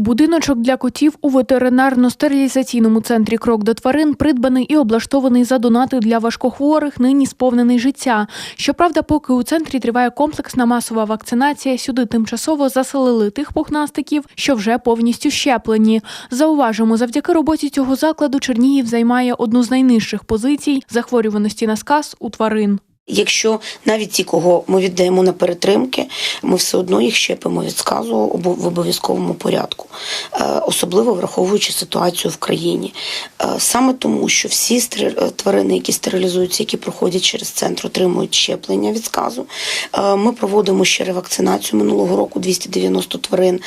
Будиночок для котів у ветеринарно-стерилізаційному центрі Крок до тварин придбаний і облаштований за донати для важкохворих, нині сповнений життя. Щоправда, поки у центрі триває комплексна масова вакцинація, сюди тимчасово заселили тих пухнастиків, що вже повністю щеплені. Зауважимо, завдяки роботі цього закладу Чернігів займає одну з найнижчих позицій захворюваності на сказ у тварин. Якщо навіть ті, кого ми віддаємо на перетримки, ми все одно їх щепимо від сказу в обов'язковому порядку, Е, особливо враховуючи ситуацію в країні. Е, Саме тому, що всі е, тварини, які стерилізуються, які проходять через центр, отримують щеплення від сказу. Ми проводимо ще ревакцинацію минулого року. 290 тварин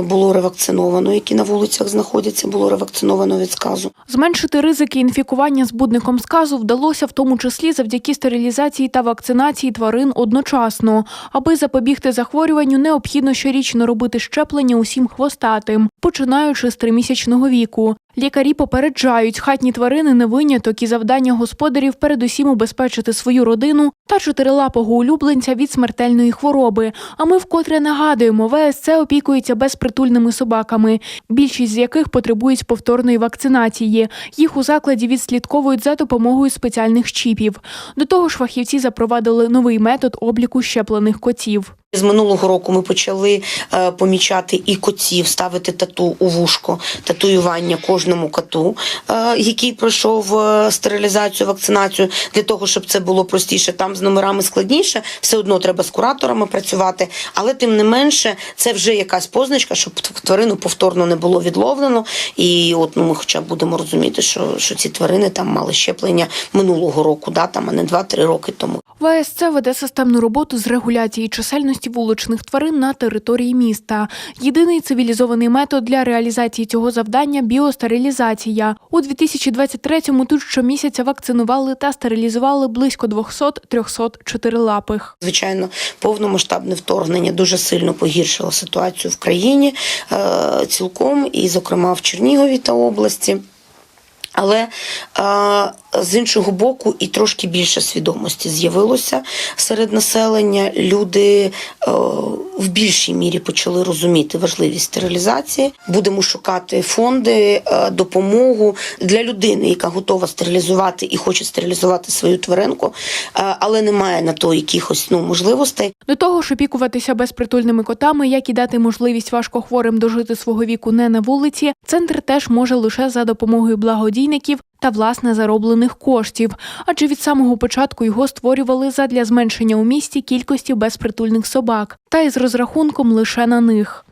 було ревакциновано, які на вулицях знаходяться, було ревакциновано від сказу. Зменшити ризики інфікування збудником сказу вдалося в тому числі завдяки стерилізації та вакцинації тварин одночасно. Аби запобігти захворюванню, необхідно щорічно робити щеплення усім хвостатим, починаючи з тримісячного віку. Лікарі попереджають, хатні тварини не виняток і завдання господарів передусім убезпечити свою родину та чотирилапого улюбленця від смертельної хвороби. А ми вкотре нагадуємо, ВСЦ опікується безпритульними собаками, більшість з яких потребують повторної вакцинації. Їх у закладі відслідковують за допомогою спеціальних чіпів. До того ж, фахівці запровадили новий метод обліку щеплених котів. З минулого року ми почали е, помічати і котів, ставити тату у вушко, татуювання кожному коту, е, який пройшов е, стерилізацію, вакцинацію, для того, щоб це було простіше. Там з номерами складніше, все одно треба з кураторами працювати, але тим не менше, це вже якась позначка, щоб тварину повторно не було відловлено. І от ну ми хоча б будемо розуміти, що, що ці тварини там мали щеплення минулого року, да, там, а не 2-3 роки тому. ВСЦ веде системну роботу з регуляції чисельності вуличних тварин на території міста. Єдиний цивілізований метод для реалізації цього завдання біостерилізація. У 2023-му тут щомісяця вакцинували та стерилізували близько 200-300 чотирилапих. Звичайно, повномасштабне вторгнення дуже сильно погіршило ситуацію в країні е, цілком, і, зокрема, в Чернігові та області. Але е, з іншого боку, і трошки більше свідомості з'явилося серед населення. Люди в більшій мірі почали розуміти важливість стерилізації. Будемо шукати фонди, е, допомогу для людини, яка готова стерилізувати і хоче стерилізувати свою тваринку, е, але не має на то якихось ну можливостей. До того ж, опікуватися безпритульними котами, як і дати можливість важкохворим дожити свого віку не на вулиці, центр теж може лише за допомогою благодійників та власне зароблених коштів. Адже від самого початку його створювали задля зменшення у місті кількості безпритульних собак, та із розрахунком лише на них.